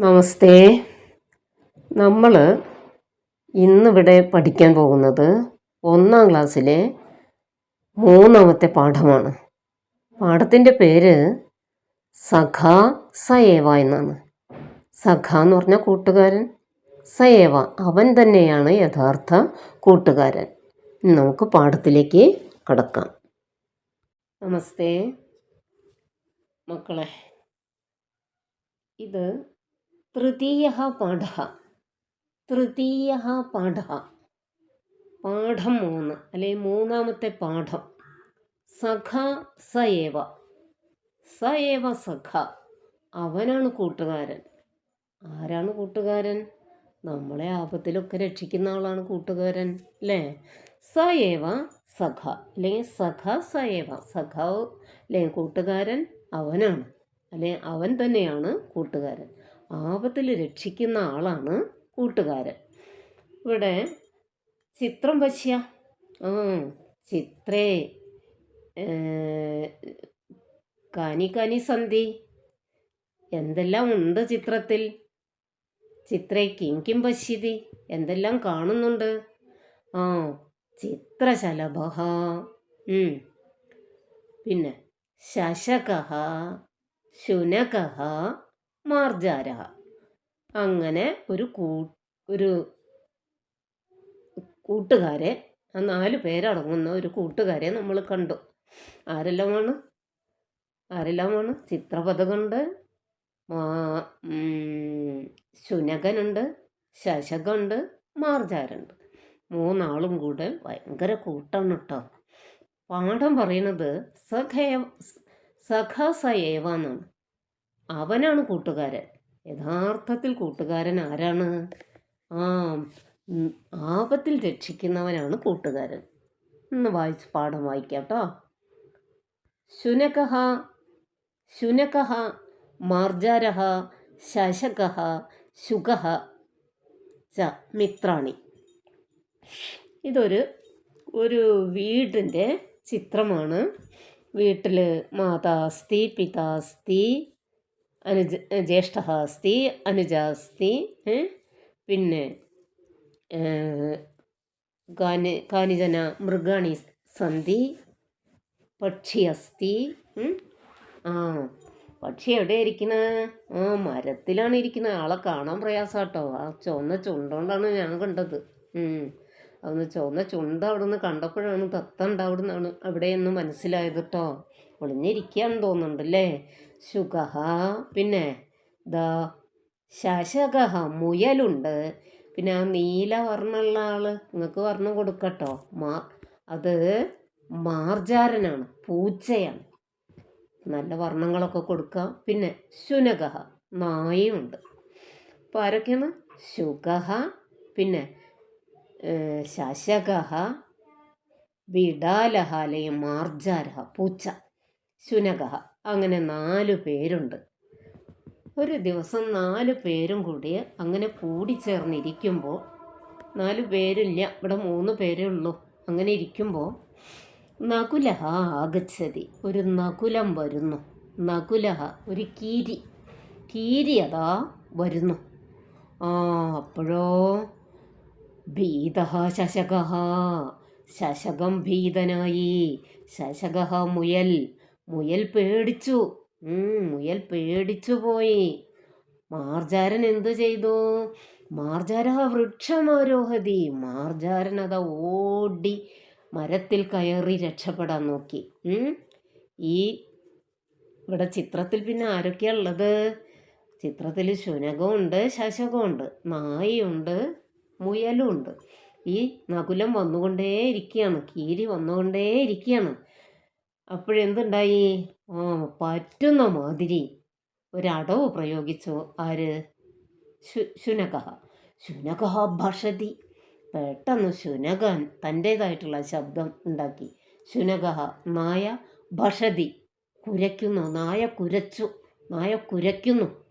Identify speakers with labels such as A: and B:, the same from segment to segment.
A: നമസ്തേ. നമ്മൾ ഇന്നിവിടെ പഠിക്കാൻ പോകുന്നത് ഒന്നാം ക്ലാസ്സിലെ മൂന്നാമത്തെ പാഠമാണ്. പാഠത്തിന്റെ പേര് സഖ സയേവ എന്നാണ്. സഖ എന്ന് പറഞ്ഞ കൂട്ടുകാരൻ സയേവ അവൻ തന്നെയാണ് യഥാർത്ഥ കൂട്ടുകാരൻ. നമുക്ക് പാഠത്തിലേക്ക് കടക്കാം. നമസ്തേ. മക്കളെ ഇത് തൃതീയ പാഠ. തൃതീയഹ പാഠ. പാഠം മൂന്ന് അല്ലെ മൂന്നാമത്തെ പാഠം. സഖ സയേവ സയേവ സഖ. അവനാണ് കൂട്ടുകാരൻ. ആരാണ് കൂട്ടുകാരൻ? നമ്മളെ ആപത്തിലൊക്കെ രക്ഷിക്കുന്ന ആളാണ് കൂട്ടുകാരൻ അല്ലേ? സയേവ സഖ. അല്ലെങ്കിൽ സഖ സയേവ സഖ അല്ലെങ്കിൽ കൂട്ടുകാരൻ അവനാണ്. അല്ലെ അവൻ തന്നെയാണ് കൂട്ടുകാരൻ. ആപത്തിൽ രക്ഷിക്കുന്ന ആളാണ് കൂട്ടുകാരൻ. ഇവിടെ ചിത്രം പശ്യ ആ ചിത്രേ. കാനി കാനി സന്ധി. എന്തെല്ലാം ഉണ്ട് ചിത്രത്തിൽ? ചിത്രേ കിം കിം പശ്യതി എന്തെല്ലാം കാണുന്നുണ്ട്? ആ ചിത്രശലഭ. പിന്നെ ശശകഹ ശുനകഃ മാർജാര. അങ്ങനെ ഒരു കൂ ഒരു കൂട്ടുകാരെ ആ നാല് പേരടങ്ങുന്ന ഒരു കൂട്ടുകാരെ നമ്മൾ കണ്ടു. ആരെല്ലാമാണ്? ആരെല്ലാമാണ്? ചിത്രപഥകുണ്ട് ശുനകനുണ്ട് ശശകുണ്ട് മാർജാരുണ്ട്. മൂന്നാളും കൂടെ ഭയങ്കര കൂട്ടാണ് കേട്ടോ പാഠം പറയുന്നത് സഖേവ സഖ സയേവ എന്നാണ്. അവനാണ് കൂട്ടുകാരൻ. യഥാർത്ഥത്തിൽ കൂട്ടുകാരൻ ആരാണ്? ആ ആപത്തിൽ രക്ഷിക്കുന്നവനാണ് കൂട്ടുകാരൻ. ഒന്ന് വായിച്ച് പാഠം വായിക്കാം കേട്ടോ. ശുനകഹ ശുനകഹ മാർജാരഃ ശശകഹ ശുകഃ ച മിത്രാണി. ഇതൊരു ഒരു വീടിന്റെ ചിത്രമാണ്. വീട്ടിൽ മാതാ അസ്തി പിതാ അസ്തി അനുജ ജ്യേഷ്ഠ അസ്തി അനുജ അസ്തി പിന്നെ കാനി കാനിചന മൃഗാണി സന്ധി പക്ഷി അസ്തി ആ പക്ഷി എവിടെ ഇരിക്കണ? ആ മരത്തിലാണ് ഇരിക്കുന്നത് ആളെ കാണാൻ പ്രയാസാട്ടോ. ആ ചുവന്ന ചുണ്ടോണ്ടാണ് ഞാൻ കണ്ടത്. അതൊന്ന് ചുവന്ന ചുണ്ട് അവിടുന്ന് കണ്ടപ്പോഴാണ് തത്ത നിന്നാണ് അവിടെയെന്ന് മനസ്സിലായത് കേട്ടോ ഒളിഞ്ഞിരിക്കുകയാണെന്ന് തോന്നുന്നുണ്ടല്ലേ? ശുഗഹ. പിന്നെ ദാ ശശകഹ മുയലുണ്ട്. പിന്നെ ആ നീല വർണമുള്ള ആൾ നിങ്ങൾക്ക് വർണം കൊടുക്കട്ടോ. മാ അത് മാർജാരനാണ് പൂച്ചയാണ്. നല്ല വർണങ്ങളൊക്കെ കൊടുക്കാം. പിന്നെ ശുനകഹ നായുണ്ട് അപ്പോൾ ആരൊക്കെയാണ്? ശുഗഹ പിന്നെ ശശക വിടാലഹ അല്ലെങ്കിൽ മാർജാരഹ പൂച്ച ശുനകഹ അങ്ങനെ നാല് പേരുണ്ട്. ഒരു ദിവസം നാല് പേരും കൂടി അങ്ങനെ കൂടിച്ചേർന്നിരിക്കുമ്പോൾ നാല് പേരില്ല ഇവിടെ മൂന്ന് പേരേ ഉള്ളൂ. അങ്ങനെ ഇരിക്കുമ്പോൾ നകുലഹ ആഗച്ഛതി ഒരു നകുലം വരുന്നു. നകുലഹ ഒരു കീരി. കീരി അതാ വരുന്നു. ആ അപ്പോഴോ? ഭീത ശശക ശശകം ഭീതനായി. ശശക മുയൽ. മുയൽ പേടിച്ചു. മുയൽ പേടിച്ചു പോയി. മാർജാരൻ എന്തു ചെയ്തു? മാർജാര വൃക്ഷമാരോഹതി. മാർജാരൻ അത ഓടി മരത്തിൽ കയറി രക്ഷപ്പെടാൻ നോക്കി. ഈ ഇവിടെ ചിത്രത്തിൽ പിന്നെ ആരൊക്കെയാ ഉള്ളത്? ചിത്രത്തിൽ ശുനകമുണ്ട് ശശകമുണ്ട് നായയുണ്ട് മുയലുണ്ട്. ഈ നകുലം വന്നുകൊണ്ടേ ഇരിക്കുകയാണ് കീരി വന്നുകൊണ്ടേ ഇരിക്കുകയാണ് അപ്പോഴെന്തുണ്ടായി? ആ പറ്റുന്ന മാതിരി ഒരടവ് പ്രയോഗിച്ചു. ആര്? ശു ശുനകഹ. ശുനകഹ ഭഷതി. പെട്ടെന്ന് ശുനകൻ തന്റേതായിട്ടുള്ള ശബ്ദം ഉണ്ടാക്കി. ശുനകഹ നായ ഭഷതി. കുരയ്ക്കുന്നു നായ കുരച്ചു നായ കുരയ്ക്കുന്നു.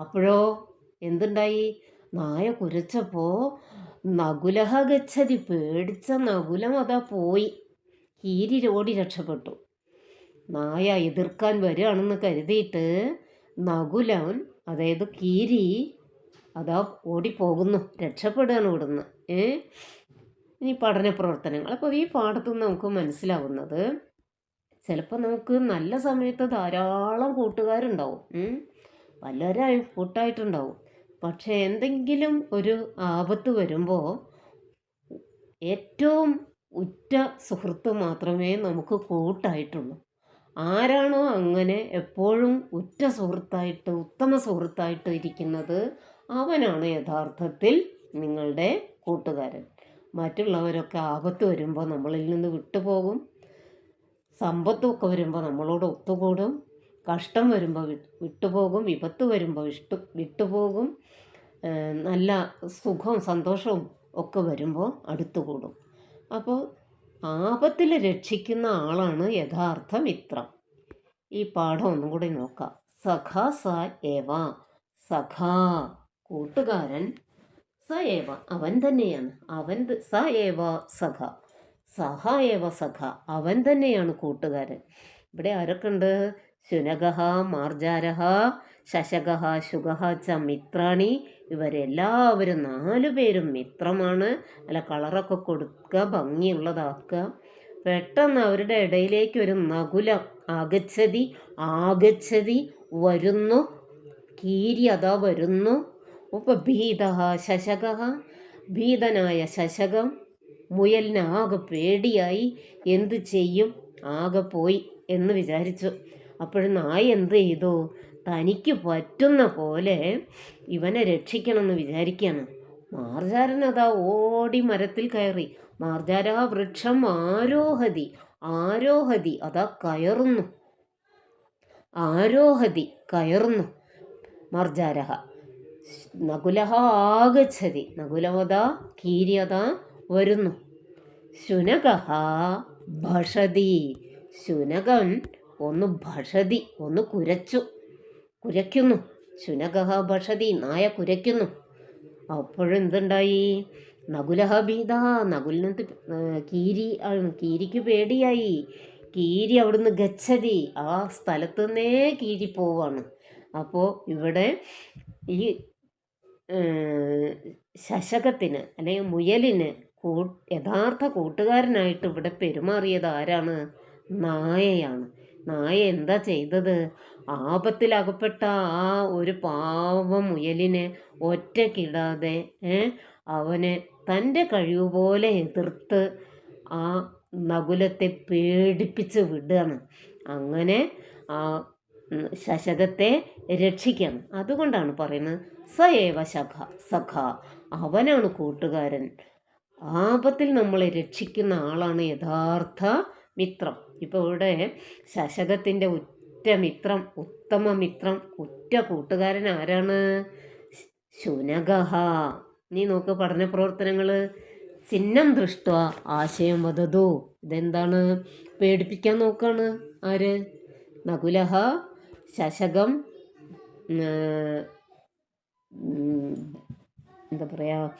A: അപ്പോഴോ എന്തുണ്ടായി? നായ കുരച്ചപ്പോൾ നകുലഹ ഗച്ഛതി പേടിച്ച നകുലം അതാ പോയി. കീരി ഓടി രക്ഷപ്പെട്ടു. നായ എതിർക്കാൻ വരികയാണെന്ന് കരുതിയിട്ട് നകുലൻ അതായത് കീരി അതാ ഓടിപ്പോകുന്നു. രക്ഷപ്പെടുകയാണ് ഇവിടുന്ന്. ഏ? ഇനി പഠന പ്രവർത്തനങ്ങൾ. അപ്പോൾ ഈ പാഠത്തു നിന്ന് നമുക്ക് മനസ്സിലാവുന്നത് ചിലപ്പോൾ നമുക്ക് നല്ല സമയത്ത് ധാരാളം കൂട്ടുകാരുണ്ടാവും. പലരായും കൂട്ടായിട്ടുണ്ടാവും. പക്ഷേ എന്തെങ്കിലും ഒരു ആപത്ത് വരുമ്പോൾ ഏറ്റവും ഉറ്റ സുഹൃത്ത് മാത്രമേ നമുക്ക് കൂട്ടായിട്ടുള്ളൂ. ആരാണോ അങ്ങനെ എപ്പോഴും ഉറ്റ സുഹൃത്തായിട്ട് ഉത്തമ സുഹൃത്തായിട്ട് ഇരിക്കുന്നത് അവനാണ് യഥാർത്ഥത്തിൽ നിങ്ങളുടെ കൂട്ടുകാരൻ. മറ്റുള്ളവരൊക്കെ ആപത്ത് വരുമ്പോൾ നമ്മളിൽ നിന്ന് വിട്ടുപോകും. സമ്പത്തൊക്കെ വരുമ്പോൾ നമ്മളോട് ഒത്തുകൂടും. കഷ്ടം വരുമ്പോൾ വിട്ടുപോകും. വിപത്ത് വരുമ്പോൾ ഇഷ്ടം വിട്ടുപോകും. നല്ല സുഖവും സന്തോഷവും ഒക്കെ വരുമ്പോൾ അടുത്തുകൂടും. അപ്പോൾ ആപത്തിൽ രക്ഷിക്കുന്ന ആളാണ് യഥാർത്ഥ മിത്രം. ഈ പാഠം ഒന്നും കൂടി നോക്കാം. സഖ സ ഏവ. സഖ കൂട്ടുകാരൻ സ ഏവ. അവൻ തന്നെയാണ്. അവൻ സ ഏവ സഖ. സഹ ഏവ സഖ. അവൻ തന്നെയാണ് കൂട്ടുകാരൻ. ഇവിടെ ആരൊക്കെ ഉണ്ട്? ശുനകഹ മാർജാരഹ ശശകഹ ശുഗഹ ച മിത്രാണി ഇവരെല്ലാവരും നാലു പേരും മിത്രമാണ്. അല്ല കളറൊക്കെ കൊടുക്കുക ഭംഗിയുള്ളതാക്കുക. പെട്ടെന്ന് അവരുടെ ഇടയിലേക്ക് ഒരു നകുല അകച്ചതി ആകച്ചതി വരുന്നു. കീരി അതാ വരുന്നു. ഉപഭീത ശശക ഭീതനായ ശശകം മുയലിന് ആകെ പേടിയായി. എന്ത് ചെയ്യും? ആകെ പോയി എന്ന് വിചാരിച്ചു. അപ്പോഴും നായ എന്ത് ചെയ്തു? തനിക്ക് പറ്റുന്ന പോലെ ഇവനെ രക്ഷിക്കണമെന്ന് വിചാരിക്കുകയാണ്. മാർജാരൻ അതാ ഓടി മരത്തിൽ കയറി. മാർജാര വൃക്ഷം ആരോഹതി ആരോഹതി അതാ കയറുന്നു. ആരോഹതി കയറുന്നു. മർജാരഹ നകുലഹ ആഗച്ഛതി നകുലവത കീര്യത വരുന്നു. ശുനകഹ ഭഷതി. ശുനകൻ ഒന്ന് ഭഷതി ഒന്ന് കുരച്ചു. കുരയ്ക്കുന്നു. ശുനകഹ ഭഷതി നായ കുരയ്ക്കുന്നു. അപ്പോഴെന്തുണ്ടായി നകുലഹ ഭീത നകുലിന് കീരി കീരിക്ക് പേടിയായി. കീരി അവിടുന്ന് ഗച്ഛതി. ആ സ്ഥലത്ത് നിന്നേ കീരി പോവാണ്. അപ്പോൾ ഇവിടെ ഈ ശശകത്തിന് അല്ലെങ്കിൽ മുയലിന് യഥാർത്ഥ കൂട്ടുകാരനായിട്ട് ഇവിടെ പെരുമാറിയത് ആരാണ്? നായയാണ്. നായ എന്താ ചെയ്തത്? ആപത്തിലകപ്പെട്ട ആ ഒരു പാവം മുയലിനെ ഒറ്റക്കിടാതെ അവനെ തന്റെ കഴിവ് പോലെ എതിർത്ത് ആ നകുലത്തെ പേടിപ്പിച്ച് വിടുകയാണ് അങ്ങനെ ആ ശശകത്തെ രക്ഷിക്കണം. അതുകൊണ്ടാണ് പറയുന്നത് സ ഏവ ശഖ സഖ അവനാണ് കൂട്ടുകാരൻ. ആപത്തിൽ നമ്മളെ രക്ഷിക്കുന്ന ആളാണ് യഥാർത്ഥ മിത്രം. ഇപ്പോൾ ഇവിടെ ശശകത്തിന്റെ ഉറ്റ മിത്രം ഉത്തമ മിത്രം ഉറ്റ കൂട്ടുകാരൻ ആരാണ്? ശുനകഹ നീ നോക്ക് പഠന പ്രവർത്തനങ്ങൾ ചിഹ്നം ദൃഷ്ട ആശയം വധതു ഇതെന്താണ്? പേടിപ്പിക്കാൻ നോക്കാണ് ആര്? നകുലഹ ശശകം എന്താ പറയുക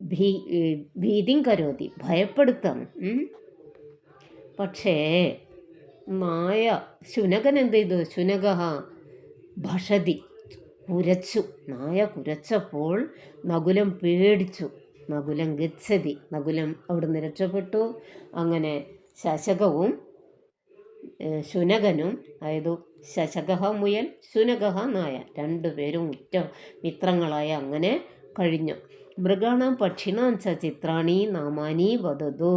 A: ഭീ ഭീതിം കരോതി ഭയപ്പെടുത്താണ്. പക്ഷേ മായ ശുനകൻ എന്ത് ചെയ്തു? ശുനക ഭഷതി കുരച്ചു. നായ കുരച്ചപ്പോൾ നകുലം പേടിച്ചു. നകുലം ഗച്ഛതി. നകുലം അവിടുന്ന് രക്ഷപ്പെട്ടു. അങ്ങനെ ശശകവും ശുനകനും അതായത് ശശകഹ മുയൽ ശുനകഹ നായ രണ്ടുപേരും ഉറ്റ മിത്രങ്ങളായ അങ്ങനെ കഴിഞ്ഞു. മൃഗാണാം പക്ഷിണാം ച ചിത്രാണി നാമാനി വധതു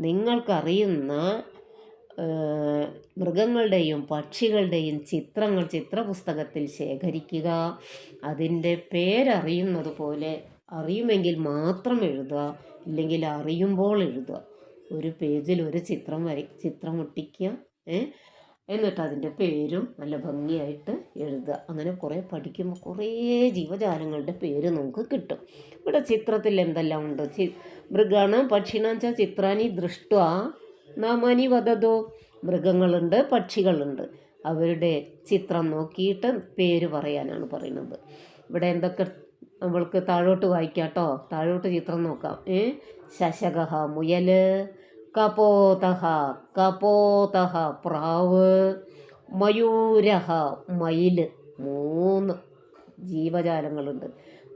A: നിങ്ങൾക്കറിയുന്ന മൃഗങ്ങളുടെയും പക്ഷികളുടെയും ചിത്രങ്ങൾ ചിത്രപുസ്തകത്തിൽ ശേഖരിക്കുക. അതിന്റെ പേരറിയുന്നത് പോലെ അറിയുമെങ്കിൽ മാത്രം എഴുതുക. ഇല്ലെങ്കിൽ അറിയുമ്പോൾ എഴുതുക. ഒരു പേജിൽ ഒരു ചിത്രം വര ചിത്രം ഒട്ടിക്കുക? എന്നിട്ട് അതിന്റെ പേരും നല്ല ഭംഗിയായിട്ട് എഴുതുക. അങ്ങനെ കുറേ പഠിക്കുമ്പോൾ കുറേ ജീവജാലങ്ങളുടെ പേര് നമുക്ക് കിട്ടും. ഇവിടെ ചിത്രത്തിൽ എന്തെല്ലാം ഉണ്ട്? ചി മൃഗാണ് പക്ഷിണാച്ച ചിത്രാനി ദൃഷ്ട നാമാനി വധതോ മൃഗങ്ങളുണ്ട് പക്ഷികളുണ്ട്. അവരുടെ ചിത്രം നോക്കിയിട്ട് പേര് പറയാനാണ് പറയുന്നത്. ഇവിടെ എന്തൊക്കെ നമ്മൾക്ക് താഴോട്ട് വായിക്കാം കേട്ടോ താഴോട്ട് ചിത്രം നോക്കാം. ഏ? ശശകഹ മുയൽ കപോതഹ കപോതഹ പ്രാവ് മയൂരഹ മയിൽ മൂന്ന് ജീവജാലങ്ങളുണ്ട്.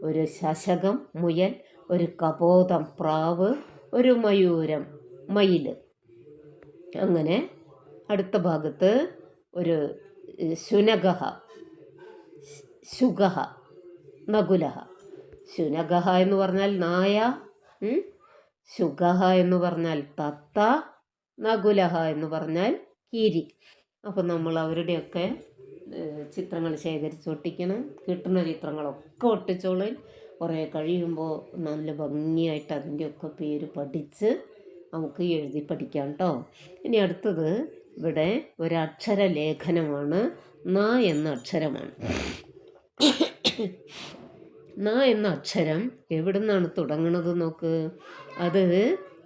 A: ഒരു ശശകം മുയൽ ഒരു കപോതം പ്രാവ് ഒരു മയൂരം മയിൽ അങ്ങനെ അടുത്ത ഭാഗത്ത് ഒരു ശുനഗഹ ശുഗഹ നകുലഹ. ശുനഗഹ എന്ന് പറഞ്ഞാൽ നായ ശുഗഹ എന്ന് പറഞ്ഞാൽ തത്ത നകുലഹ എന്ന് പറഞ്ഞാൽ കീരി. അപ്പം നമ്മൾ അവരുടെയൊക്കെ ചിത്രങ്ങൾ ശേഖരിച്ച് ഒട്ടിക്കണം. കിട്ടുന്ന ചിത്രങ്ങളൊക്കെ ഒട്ടിച്ചോളി. കുറേ കഴിയുമ്പോൾ നല്ല ഭംഗിയായിട്ട് അതിന്റെയൊക്കെ പേര് പഠിച്ച് നമുക്ക് എഴുതി പഠിക്കാം കേട്ടോ ഇനി അടുത്തത് ഇവിടെ ഒരക്ഷര ലേഖനമാണ് ന എന്ന അക്ഷരമാണ്. ന എന്ന അക്ഷരം എവിടെ നിന്നാണ് തുടങ്ങുന്നത് നോക്ക്. അത്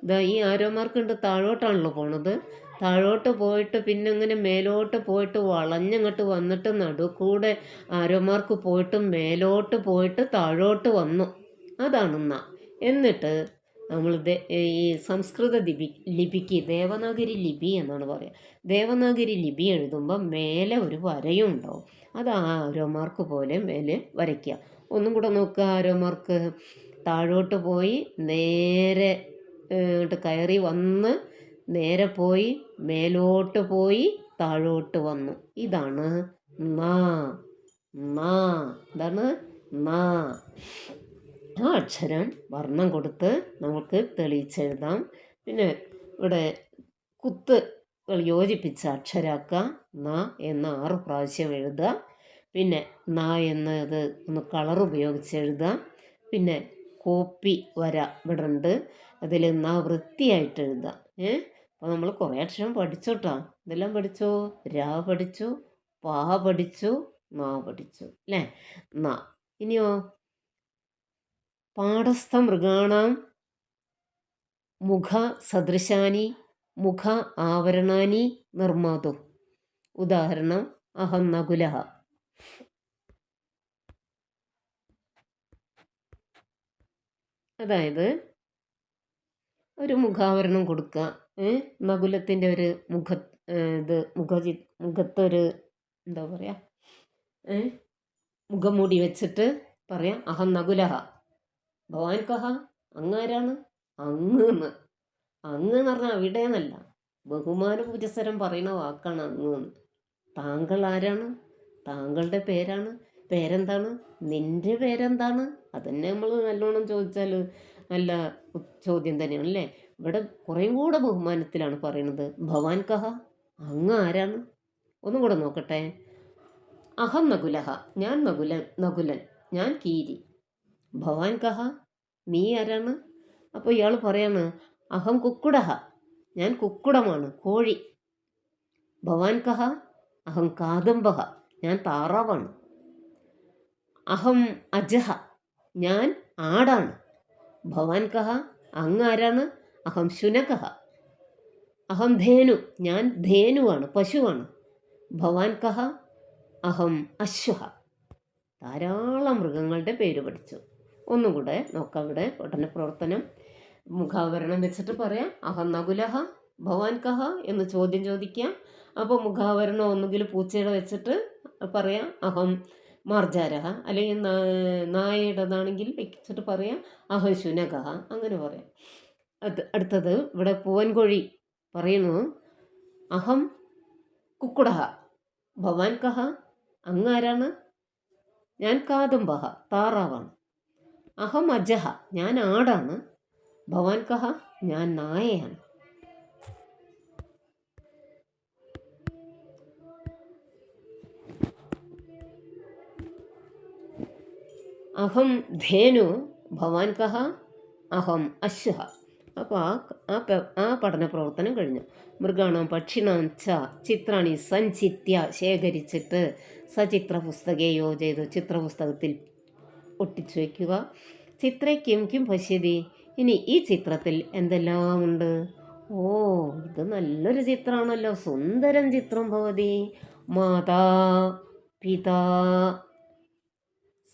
A: ഇതാ ഈ ആരോ മാർക്കുണ്ട് താഴോട്ടാണല്ലോ പോണത്. താഴോട്ട് പോയിട്ട് പിന്നെ ഇങ്ങനെ മേലോട്ട് പോയിട്ട് വളഞ്ഞങ്ങോട്ട് വന്നിട്ട് നടുക്കൂടെ ആരോ മാർക്ക് പോയിട്ട് മേലോട്ട് പോയിട്ട് താഴോട്ട് വന്നു. അതാണ് ന. എന്നിട്ട് നമ്മൾ ഈ സംസ്കൃത ലിപി ലിപിക്ക് ദേവനാഗരി ലിപി എന്നാണ് പറയുക ദേവനാഗരി ലിപി എഴുതുമ്പോൾ മേലെ ഒരു വരയും ഉണ്ടാവും അത് ആ ആരോ മാർക്ക് പോലെ മേലെ വരയ്ക്കുക. ഒന്നും കൂടെ നോക്കുക ആരോ മാർക്ക് താഴോട്ട് പോയി നേരെ ഇങ്ങോട്ട് കയറി വന്ന് നേരെ പോയി മേലോട്ട് പോയി താഴോട്ട് വന്നു. ഇതാണ് നാ നാ ഇതാണ് നാ. ആ അക്ഷരം വർണം കൊടുത്ത് നമുക്ക് തെളിയിച്ചെഴുതാം. പിന്നെ ഇവിടെ കുത്ത് യോജിപ്പിച്ച അക്ഷരാക്ക ന എന്ന് ആറ് പ്രാവശ്യം എഴുതുക. പിന്നെ ന എന്നത് ഒന്ന് കളർ ഉപയോഗിച്ച് എഴുതുക. പിന്നെ കോപ്പി വര ഇവിടെ അതിൽ ന വൃത്തിയായിട്ട് എഴുതാം. ഏ? അപ്പോൾ നമ്മൾ കുറേ അക്ഷരം പഠിച്ചു കേട്ടോ ഇതെല്ലാം പഠിച്ചോ? രാ പഠിച്ചു പാ പഠിച്ചു നാ പഠിച്ചു. അല്ലേ നാ. ഇനിയോ? പാടസ്ഥ മൃഗാണാം മുഖ സദൃശാനി മുഖ ആവരണാനി നിർമ്മാതു. ഉദാഹരണം അഹം നകുലഹ. അതായത് ഒരു മുഖാവരണം കൊടുക്കുക? നകുലത്തിന്റെ ഒരു മുഖ ഇത് മുഖചി മുഖത്തൊരു എന്താ പറയുക മുഖമൂടി വെച്ചിട്ട് പറയാം അഹം നകുലഹ. ഭവാൻ കഹ അങ്ങാരാണ്? അങ്ങ് എന്ന് അങ്ങ് എന്ന് പറഞ്ഞാൽ അവിടെ എന്നല്ല ബഹുമാന പുരസരം പറയുന്ന വാക്കാണ് അങ്ങ് എന്ന് താങ്കൾ ആരാണ്? താങ്കളുടെ പേരാണ്? പേരെന്താണ്? നിന്റെ പേരെന്താണ്? അതന്നെ നമ്മൾ നല്ലോണം ചോദിച്ചാൽ നല്ല ചോദ്യം തന്നെയാണ് അല്ലേ ഇവിടെ കുറേയും കൂടെ ബഹുമാനത്തിലാണ് പറയുന്നത് ഭവാൻ കഹ അങ്ങ് ആരാണ്? ഒന്നും കൂടെ നോക്കട്ടെ. അഹം നകുലഹ ഞാൻ നകുലൻ നകുലൻ ഞാൻ കീരി. ഭവാൻ കഹ നീ ആരാണ്? അപ്പോൾ ഇയാൾ പറയാണ് അഹം കുക്കുടഹ ഞാൻ കുക്കുടമാണ് കോഴി. ഭവാൻ കഹ അഹം കാദംബഹ ഞാൻ താറാവാണ്. അഹം അജഹ ഞാൻ ആടാണ്. ഭവാൻ കഹ അങ്ങ് ആരാണ് അഹം ശുനകഹ അഹം ധേനു ഞാൻ ധേനുവാണ് പശുവാണ്. ഭവാൻ കഹ അഹം അശ്വഹ. ധാരാളം മൃഗങ്ങളുടെ പേര് പഠിച്ചു. ഒന്നും കൂടെ നോക്കാം ഇവിടെ പഠന പ്രവർത്തനം. മുഖാവരണം വെച്ചിട്ട് പറയാം. അഹം നകുലഹ ഭവാൻ കഹ എന്ന് ചോദ്യം ചോദിക്കാം. അപ്പോൾ മുഖാവരണം ഒന്നുകിൽ പൂച്ചയുടെ വെച്ചിട്ട് പറയാം. അഹം മാർജാരഹ അല്ലെങ്കിൽ നായയുടേതാണെങ്കിൽ വെച്ചിട്ട് പറയാം അഹശുനക അങ്ങനെ പറയാം. അത് അടുത്തത് ഇവിടെ പൂവൻകോഴി പറയുന്നു അഹം കുക്കുടഹ ഭവാൻ കഹ അങ്ങാരാണ്? ഞാൻ കാതുംബഹ താറാവാണ്. അഹം അജഹ ഞാൻ ആടാണ്. ഭവാൻ കഹ ഞാൻ നായയാണ്. അഹം ധേനു ഭവാൻ കഹ അഹം അശ്വഹ. അപ്പോൾ ആ ആ പഠന പ്രവർത്തനം കഴിഞ്ഞു. മൃഗാണാം പക്ഷിണാം ച ചിത്രാണി സഞ്ചിത്യ ശേഖരിച്ചിട്ട് സചിത്ര പുസ്തകേ ചെയ്തു. ചിത്രപുസ്തകത്തിൽ ഒട്ടിച്ചു വയ്ക്കുക ചിത്രേ കിം കിം പശ്യതി? ഇനി ഈ ചിത്രത്തിൽ എന്തെല്ലാം ഉണ്ട് ഓ ഇത് നല്ലൊരു ചിത്രമാണല്ലോ സുന്ദരം ചിത്രം ഭവതി. മാതാ പിതാ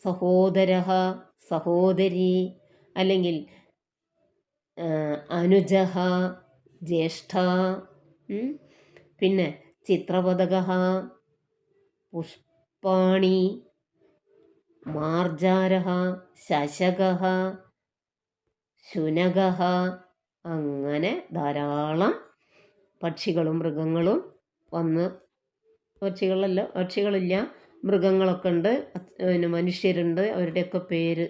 A: സഹോദര സഹോദരി അല്ലെങ്കിൽ അനുജഃ ജ്യേഷ്ഠ പിന്നെ ചിത്രപതക പുഷ്പാണി മാർജാര ശശക ശുനക അങ്ങനെ ധാരാളം പക്ഷികളും മൃഗങ്ങളും വന്ന് പക്ഷികളല്ല പക്ഷികളില്ല. മൃഗങ്ങളൊക്കെ ഉണ്ട് പിന്നെ മനുഷ്യരുണ്ട്. അവരുടെയൊക്കെ പേര്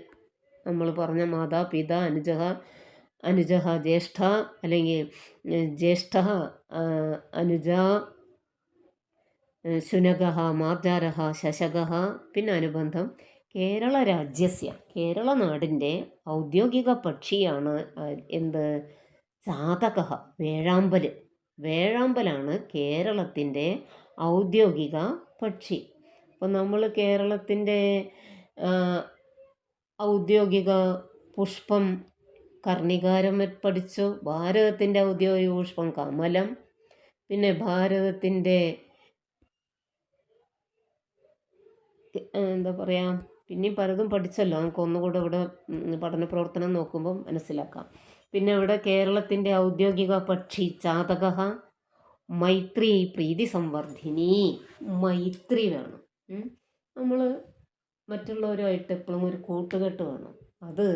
A: നമ്മൾ പറഞ്ഞ മാതാ പിത അനുജഹ അനുജഹ ജ്യേഷ്ഠ അല്ലെങ്കിൽ ജ്യേഷ്ഠ അനുജ ശുനക മാർജാര ശശകഹ പിന്നെ അനുബന്ധം കേരള രാജ്യസ്യ. കേരള നാടിന്റെ ഔദ്യോഗിക പക്ഷിയാണ് എന്ത്? ചാതക വേഴാമ്പൽ വേഴാമ്പലാണ് കേരളത്തിന്റെ ഔദ്യോഗിക പക്ഷി. അപ്പോൾ നമ്മൾ കേരളത്തിന്റെ ഔദ്യോഗിക പുഷ്പം കർണികാരം പഠിച്ചു. ഭാരതത്തിന്റെ ഔദ്യോഗിക പുഷ്പം കമലം. പിന്നെ ഭാരതത്തിന്റെ എന്താ പറയുക പിന്നെയും പലതും പഠിച്ചല്ലോ. നമുക്ക് ഒന്നുകൂടെ ഇവിടെ പഠന പ്രവർത്തനം നോക്കുമ്പോൾ മനസ്സിലാക്കാം. പിന്നെ ഇവിടെ കേരളത്തിന്റെ ഔദ്യോഗിക പക്ഷി ചാതക മൈത്രി പ്രീതി സംവർദ്ധിനി. മൈത്രി വേണം. നമ്മൾ മറ്റുള്ളവരുമായിട്ട് എപ്പോഴും ഒരു കൂട്ടുകെട്ട് വേണം. അത്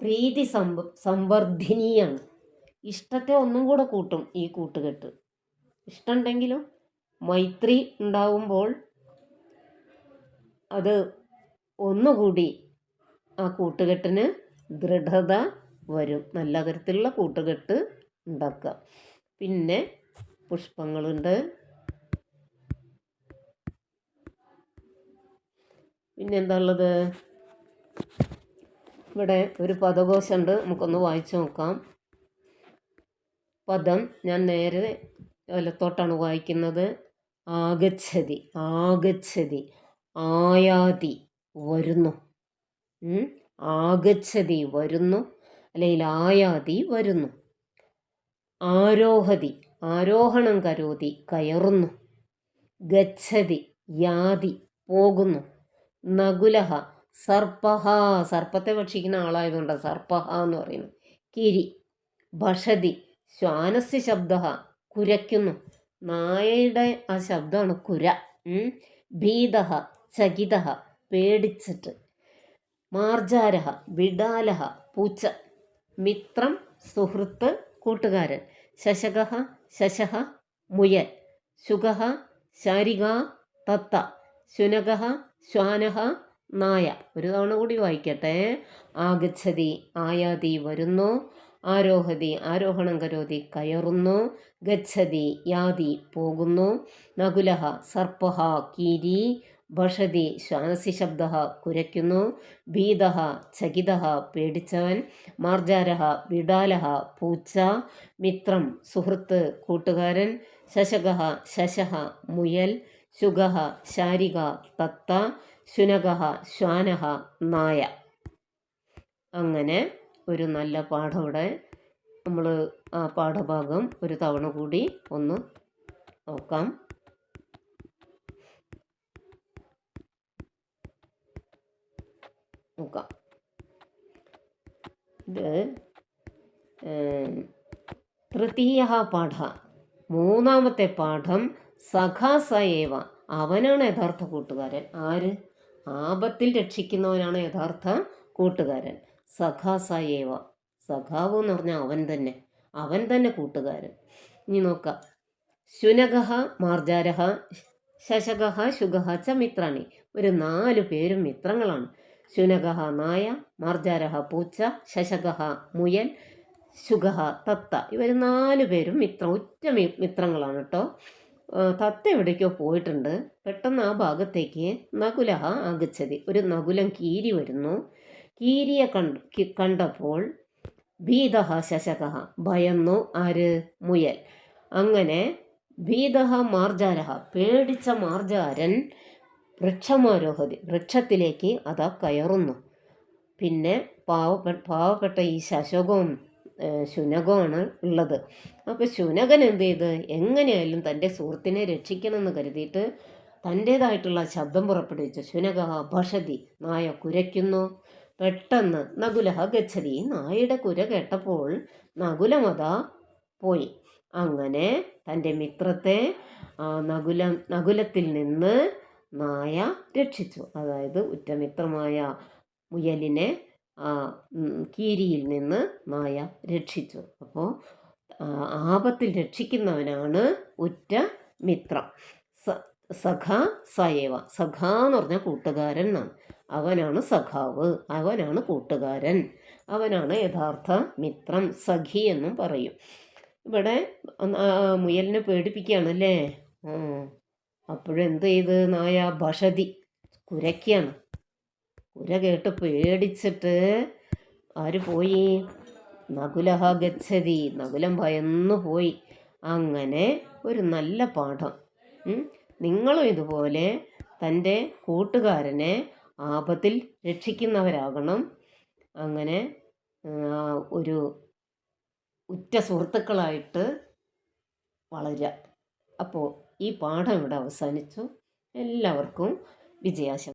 A: പ്രീതി സംവ സംവർദ്ധിനിയാണ്. ഇഷ്ടത്തെ ഒന്നും കൂടെ കൂട്ടും ഈ കൂട്ടുകെട്ട്. ഇഷ്ടമുണ്ടെങ്കിലും മൈത്രി ഉണ്ടാവുമ്പോൾ അത് ഒന്നുകൂടി ആ കൂട്ടുകെട്ടിന് ദൃഢത വരും. നല്ല തരത്തിലുള്ള കൂട്ടുകെട്ട് ഉണ്ടാക്കുക. പിന്നെ പുഷ്പങ്ങളുണ്ട്. പിന്നെ എന്താ ഉള്ളത് ഇവിടെ ഒരു പദകോശമുണ്ട്. നമുക്കൊന്ന് വായിച്ചു നോക്കാം. പദം ഞാൻ നേരെ വലത്തോട്ടാണ് വായിക്കുന്നത്. ആഗച്ഛതി ആഗച്ഛതി ആയാതി വരുന്നു. ആഗച്ഛതി വരുന്നു. അല്ലെങ്കിൽ ആയാതി വരുന്നു. ആരോഹതി ആരോഹണം കരോതി കയറുന്നു. ഗച്ഛതി യാതി പോകുന്നു. നകുലഹ സർപ്പഹ സർപ്പത്തെ ഭക്ഷിക്കുന്ന ആളായതുകൊണ്ട് സർപ്പഹ എന്ന് പറയുന്നു കിരി ഭഷതി ശ്വാനസ്യ ശബ്ദ കുരയ്ക്കുന്നു. നായയുടെ ആ ശബ്ദമാണ് കുര. ഭീത ചകിത പേടിച്ചിട്ട്. മാർജാര വിടാലഹ പൂച്ച. മിത്രം സുഹൃത്ത് കൂട്ടുകാരൻ. ശശക ശശഹ മുയൽ. ശുഗ ശാരിക തത്ത. ശുനക ശ്വാനഹ നായ. ഒരു തവണ കൂടി വായിക്കട്ടെ. ആഗച്ഛതി ആയാതി വരുന്നു. ആരോഹതി ആരോഹണം കരോതി കയറുന്നു. ഗച്ഛതി യാതി പോകുന്നു. നകുലഹ സർപ്പഹ കീരി. ഭഷതി ശ്വാസി ശബ്ദ കുരയ്ക്കുന്നു. ഭീത ചകിത പേടിച്ചവൻ. മാർജാര വിടാലഹ പൂച്ച. മിത്രം സുഹൃത്ത് കൂട്ടുകാരൻ. ശശക ശശ മുയൽ. ശുഗ ശാരിക തത്ത ശുനക ശ്വാനഹ നായ. അങ്ങനെ ഒരു നല്ല പാഠം ഇവിടെ നമ്മൾ ആ പാഠഭാഗം ഒരു തവണ കൂടി ഒന്ന് നോക്കാം. നോക്കാം. ഇത് തൃതീയ പാഠ. മൂന്നാമത്തെ പാഠം സഖാസ ഏവ അവനാണ് യഥാർത്ഥ കൂട്ടുകാരൻ. ആര്? ആപത്തിൽ രക്ഷിക്കുന്നവനാണ് യഥാർത്ഥ കൂട്ടുകാരൻ. സഖാസയേവ. സഖാവ് എന്ന് പറഞ്ഞാൽ അവൻ തന്നെ. അവൻ തന്നെ കൂട്ടുകാരൻ. ഇനി നോക്കാം. ശുനകഹ മാർജാരഹ ശശകഹ ശുഗഹ ച മിത്രാണി. ഒരു നാല് പേരും മിത്രങ്ങളാണ്. ശുനകഹ നായ മാർജാരഹ പൂച്ച ശശകഹ മുയൽ ശുഗഹ തത്ത. ഇവർ നാല് പേരും മിത്ര ഉറ്റ മിത്രങ്ങളാണ് കേട്ടോ. തത്ത എവിടേക്കോ പോയിട്ടുണ്ട്. പെട്ടെന്ന് ആ ഭാഗത്തേക്ക് നകുലഹ ആഗച്ഛതി ഒരു നകുലം കീരി വരുന്നു. കീരിയെ കണ്ട് കണ്ടപ്പോൾ ഭീതഹ ശശകഹ ഭയന്നു. ആര്? മുയൽ. അങ്ങനെ ഭീതഹ മാർജാരഹ പേടിച്ച മാർജാരൻ വൃക്ഷമാരോഹതി വൃക്ഷത്തിലേക്ക് അതാ കയറുന്നു. പിന്നെ പാവപ്പെ പാവപ്പെട്ട ഈ ശശകവും ശുനകമാണ് ഉള്ളത്. അപ്പോൾ ശുനകൻ എന്ത് ചെയ്ത്? എങ്ങനെയായാലും തന്റെ സുഹൃത്തിനെ രക്ഷിക്കണമെന്ന് കരുതിയിട്ട് തന്റേതായിട്ടുള്ള ശബ്ദം പുറപ്പെടുവിച്ചു. ശുനക ഭഷതി നായ കുരയ്ക്കുന്നു. പെട്ടെന്ന് നകുലഹ ഗച്ഛതി. നായയുടെ കുര കേട്ടപ്പോൾ നകുലമത പോയി. അങ്ങനെ തന്റെ മിത്രത്തെ നകുലം നകുലത്തിൽ നിന്ന് നായ രക്ഷിച്ചു. അതായത് ഉറ്റമിത്രമായ മുയലിനെ കീരിയിൽ നിന്ന് നായ രക്ഷിച്ചു. അപ്പോൾ ആപത്തിൽ രക്ഷിക്കുന്നവനാണ് ഉറ്റ മിത്രം. സ സഖ സയേവ. സഖ എന്ന് പറഞ്ഞാൽ കൂട്ടുകാരൻ എന്നാണ്. അവനാണ് സഖാവ്. അവനാണ് കൂട്ടുകാരൻ. അവനാണ് യഥാർത്ഥ മിത്രം. സഖി എന്നും പറയും. ഇവിടെ മുയലിനെ പേടിപ്പിക്കുകയാണല്ലേ? അപ്പോഴെന്ത് ചെയ്ത്? നായ ഭഷതി കുരയ്ക്കാണ് കുര കേട്ട് പേടിച്ചിട്ട് ആര് പോയി? നകുലഹ ഗച്ഛതി. നകുലം ഭയന്നു പോയി. അങ്ങനെ ഒരു നല്ല പാഠം. നിങ്ങളും ഇതുപോലെ തന്റെ കൂട്ടുകാരനെ ആപത്തിൽ രക്ഷിക്കുന്നവരാകണം. അങ്ങനെ ഒരു ഉറ്റ സുഹൃത്തുക്കളായിട്ട് വളരുക. അപ്പോൾ ഈ പാഠം ഇവിടെ അവസാനിച്ചു. എല്ലാവർക്കും വിജയാശം